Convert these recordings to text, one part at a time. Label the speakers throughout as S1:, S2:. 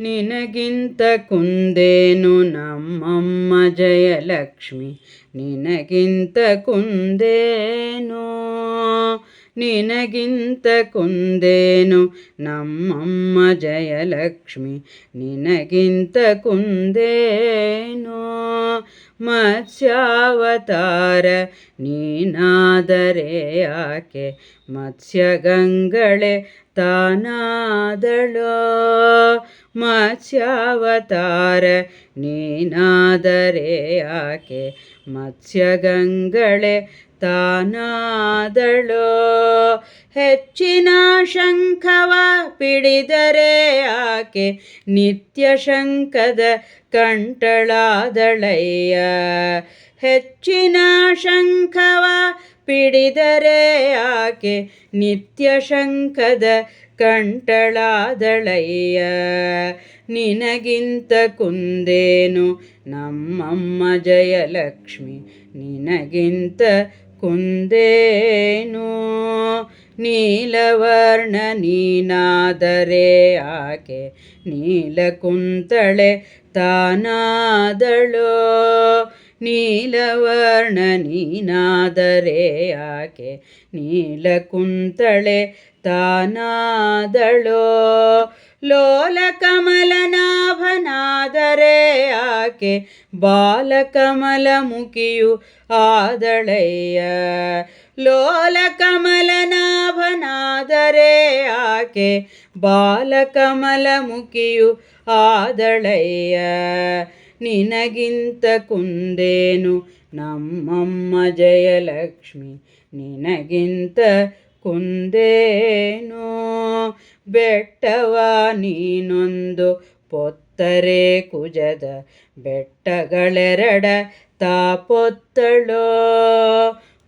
S1: ನಿನಗಿಂತ ಕುಂದೇನು ನಮ್ಮಮ್ಮ ಜಯಲಕ್ಷ್ಮಿ? ನಿನಗಿಂತ ಕುಂದೇನು? ನಿನಗಿಂತ ಕುಂದೇನು ನಮ್ಮಮ್ಮ ಜಯಲಕ್ಷ್ಮಿ? ನಿನಗಿಂತ ಕುಂದೇನು? ಮತ್ಸ್ಯಾವತಾರ, ನೀನಾದರೆ ಆಕೆ ಮತ್ಸ್ಯಗಂಗಳೆ ತಾನಾದಳೋ. ಮತ್ಸ್ಯಾವತಾರ, ನೀನಾದರೆ ಆಕೆ ಮತ್ಸ್ಯಗಂಗಳೆ ತಾನಾದಳೋ. ಹೆಚ್ಚಿನ ಶಂಖವ ಪಿಡಿದರೆ ಆಕೆ ನಿತ್ಯ ಶಂಕದ ಕಂಟಳಾದಳಯ್ಯ ಹೆಚ್ಚಿನ ಶಂಖವ ಪಿಡಿದರೆ ಆಕೆ ನಿತ್ಯ ಶಂಖದ ಕಂಟಳಾದಳಯ್ಯ ನಿನಗಿಂತ ಕುಂದೇನು ನಮ್ಮಮ್ಮ ಜಯಲಕ್ಷ್ಮಿ ನಿನಗಿಂತ ಕುಂದೇನು ನೀಲವರ್ಣ ನೀನಾದರೆ ಆಕೆ ನೀಲಕುಂತಳೆ ತಾನಾದಳೋ. ನೀಲವರ್ಣ ನೀನಾದರೆ ಆಕೆ ನೀಲಕುಂತಳೆ ತಾನಾದಳೋ. ಲೋಲ ಕಮಲನಾಭನಾದರೆ ಆಕೆ ಬಾಲಕಮಲ ಮುಖಿಯು ಆದಳಯ್ಯ ಲೋಲ ಕಮಲನಾಭನಾದರೆ ಆಕೆ ಬಾಲಕಮಲ ಮುಖಿಯು ಆದಳಯ್ಯ ನಿನಗಿಂತ ಕುಂದೇನು ನಮ್ಮಮ್ಮ ಜಯಲಕ್ಷ್ಮಿ, ನಿನಗಿಂತ ಕುಂದೇನು ಬೆಟ್ಟವ ನೀನೊಂದು ಪೊತ್ತರೆ ಕುಜದ ಬೆಟ್ಟಗಳೆರಡ ತಾಪೊತ್ತಳೋ.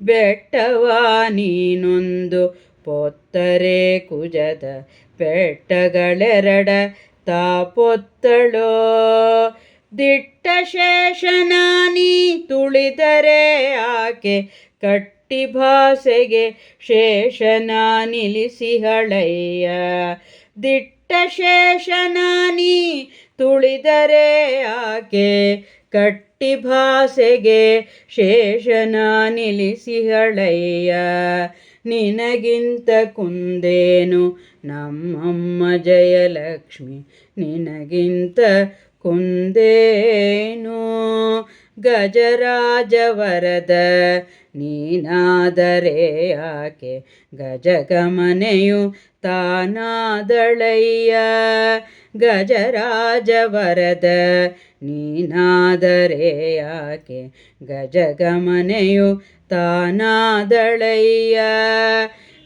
S1: ಬೆಟ್ಟವ, ನೀನೊಂದು ಪೊತ್ತರೆ ಕುಜದ ಬೆಟ್ಟಗಳೆರಡ ತಾಪೊತ್ತಳೋ. ದಿಟ್ಟ ಶೇಷನಾನಿ ತುಳಿದರೆ ಆಕೆ ಕಟ್ಟಿ ಭಾಸೆಗೆ ಶೇಷನ ನಿಲ್ಲಿಸಿಹಳಯ್ಯ ದಿಟ್ಟ ಶೇಷನಾನಿ ತುಳಿದರೆ ಆಕೆ ಕಟ್ಟಿ ಭಾಷೆಗೆ ಶೇಷನ ನಿಲ್ಲಿಸಿಹಳಯ್ಯ ನಿನಗಿಂತ ಕುಂದೇನು ನಮ್ಮಮ್ಮ ಜಯಲಕ್ಷ್ಮಿ? ನಿನಗಿಂತ ಕುಂದೇನು ಗಜರಾಜವರದ ನೀನಾದರೆ ಆಕೆ ಗಜಗಮನೆಯು ತಾನಾದಳಯ್ಯ. ಗಜರಾಜ ವರದ ನೀನಾದರೆ ಆಕೆ ಗಜಗಮನೆಯು ತಾನಾದಳಯ್ಯ.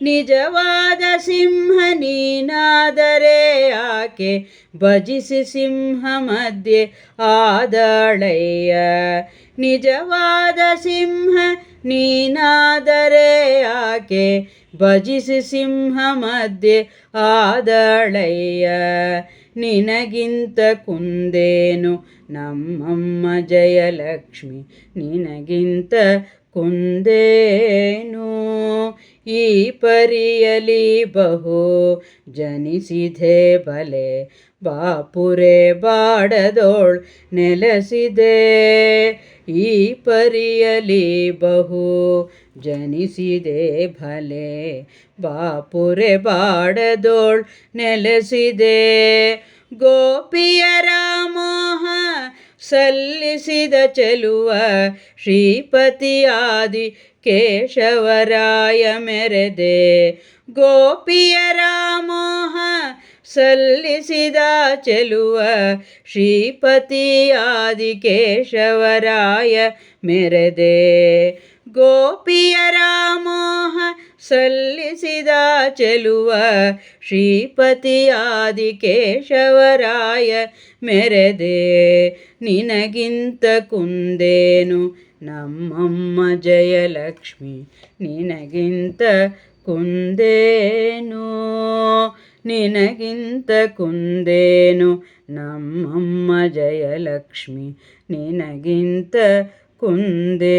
S1: ನಿಜವಾದ ಸಿಂಹ ನೀನಾದರೆ ಆಕೆ ಭಜಿಸಿ ಸಿಂಹ ಮಧ್ಯೆ ಆದಳಯ್ಯ ನಿಜವಾದ ಸಿಂಹ ನೀನಾದರೆ ಆಕೆ ಭಜಿಸಿ ಸಿಂಹ ಮಧ್ಯೆ ಆದಳಯ್ಯ ನಿನಗಿಂತ ಕುಂದೇನು ನಮ್ಮಮ್ಮ ಜಯಲಕ್ಷ್ಮಿ, ನಿನಗಿಂತ ಕುಂದೇನು? ಈ ಪರಿಯಲಿ ಬಹು ಜನಿಸಿದೆ ಬಲೆ. ಬಾಪುರೆ ಬಾಡದೋಳ್ ನೆಲೆಸಿದೆ. ಈ ಪರಿಯಲಿ ಬಹು ಜನಿಸಿದೆ ಭಲೆ ಬಾಪುರೆ ಬಾಡದೋಳ್ ನೆಲೆಸಿದೆ. ಗೋಪಿಯರಾಮ ಸಲ್ಲಿಸಿದ ಚೆಲುವ ಶ್ರೀಪತಿಯಾದಿ ಕೇಶವರಾಯ ಮೆರೆದೆ ಗೋಪಿಯರ ಮೋಹ ಸಲ್ಲಿಸಿದ ಚೆಲುವ ಶ್ರೀಪತಿ ಆದಿಕೇಶವರಾಯ ಮೆರೆದೆ. ಗೋಪಿಯರ ಮೋಹ ಸಲ್ಲಿಸಿದ ಚೆಲುವ ಶ್ರೀಪತಿ ಆದಿಕೇಶವರಾಯ ಮೆರೆದೆ. ನಿನಗಿಂತ ಕುಂದೇನು ನಮ್ಮಮ್ಮ ಜಯಲಕ್ಷ್ಮಿ ನಿನಗಿಂತ ಕುಂದೇನು? ನಿನಗಿಂತ ಕುಂದೇನು? ನಮ್ಮಮ್ಮ ಜಯಲಕ್ಷ್ಮಿ ನಿನಗಿಂತ ಕುಂದೇನು?